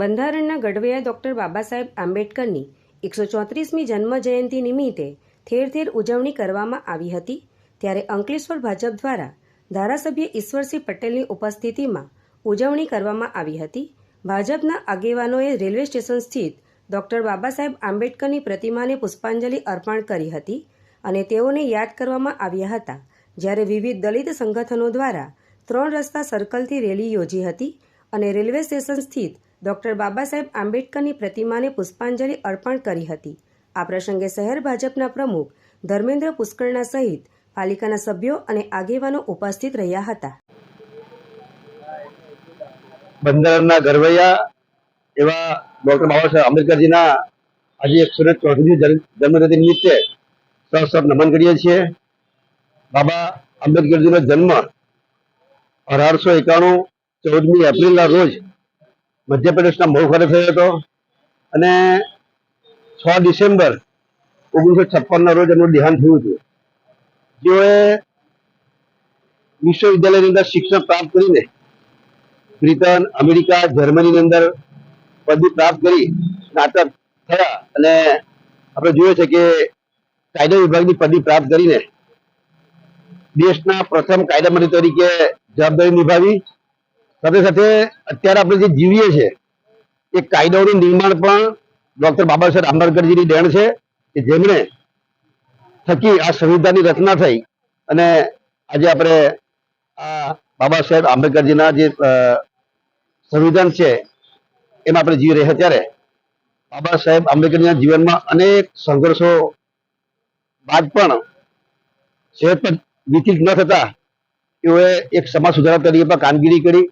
બંધારણના ઘડવૈયા ડૉક્ટર બાબા સાહેબ આંબેડકરની એકસો ચોત્રીસમી જન્મ જયંતિ નિમિત્તે ઠેર ઠેર ઉજવણી કરવામાં આવી હતી. ત્યારે અંકલેશ્વર ભાજપ દ્વારા ધારાસભ્ય ઈશ્વરસિંહ પટેલની ઉપસ્થિતિમાં ઉજવણી કરવામાં આવી હતી. ભાજપના આગેવાનોએ રેલવે સ્ટેશન સ્થિત ડૉક્ટર બાબા સાહેબ આંબેડકરની પ્રતિમાને પુષ્પાંજલિ અર્પણ કરી હતી અને તેઓને યાદ કરવામાં આવ્યા હતા. જ્યારે વિવિધ દલિત સંગઠનો દ્વારા ત્રણ રસ્તા સર્કલથી રેલી યોજી હતી અને રેલવે સ્ટેશન સ્થિત ડૉક્ટર બાબા સાહેબ આંબેડકરની પ્રતિમાને પુષ્પાંજલિ અર્પણ કરી હતી. આ પ્રસંગે શહેર ભાજપના પ્રમુખ ધર્મેન્દ્ર પુષ્કરણા સહિત પાલિકાના સભ્યો અને આગેવાનો ઉપસ્થિત રહ્યા હતા. બંધારણના ગરવૈયા એવા ડોક્ટર બાબા સાહેબ આંબેડકરજીના આજે એકસો ને ચોત્રીસ જન્મતિથિ નિમિત્તે સહસબ નમન કરીએ છીએ. બાબા આંબેડકરજીનો જન્મ અઢારસો એકાણું ચૌદમી એપ્રિલના રોજ મધ્યપ્રદેશના મહુ ખાતે થયો હતો. અને છ ડિસેમ્બર ઓગણીસો છપ્પનના રોજ એમનું દેહાંત થયું હતું. જેઓએ વિશ્વવિદ્યાલયની અંદર શિક્ષણ પ્રાપ્ત કરીને બ્રિટન, અમેરિકા, જર્મનીની અંદર પદવી પ્રાપ્ત કરી સ્નાતક થયા અને આપણે જોઈએ છે કે કાયદા વિભાગની પદવી પ્રાપ્ત કરીને દેશના પ્રથમ કાયદા તરીકે જવાબદારી નિભાવી. સાથે સાથે અત્યારે આપણે જે જીવીએ છીએ, એ કાયદાઓનું નિર્માણ પણ ડોક્ટર બાબા સાહેબ આંબેડકરજીની દેણ છે કે જેમણે થકી આ સંવિધાનની રચના થઈ અને આજે આપણે આ બાબા સાહેબ આંબેડકરજીના જે સંવિધાન છે, એમાં આપણે જીવી રહ્યા ત્યારે બાબા સાહેબ આંબેડકરના જીવનમાં અનેક સંઘર્ષો બાદ પણ સહેજ પણ વિચલિત ન થતા, તેઓએ એક સમાજ સુધારક તરીકે પણ કામગીરી કરી.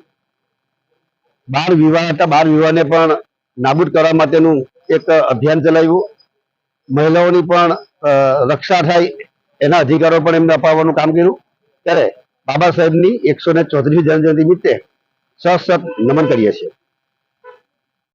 બાળ વિવાહ હતા. બાળ વિવાહને પણ નાબૂદ કરવા માટેનું એક અભિયાન ચલાવ્યું. મહિલાઓની પણ રક્ષા થાય એના અધિકારો પણ એમને અપાવવાનું કામ કર્યું. ત્યારે બાબા સાહેબની એકસો ને ચોત્રીસ જન્મજયંતિ નિમિત્તે સહસત નમન કરીએ છીએ.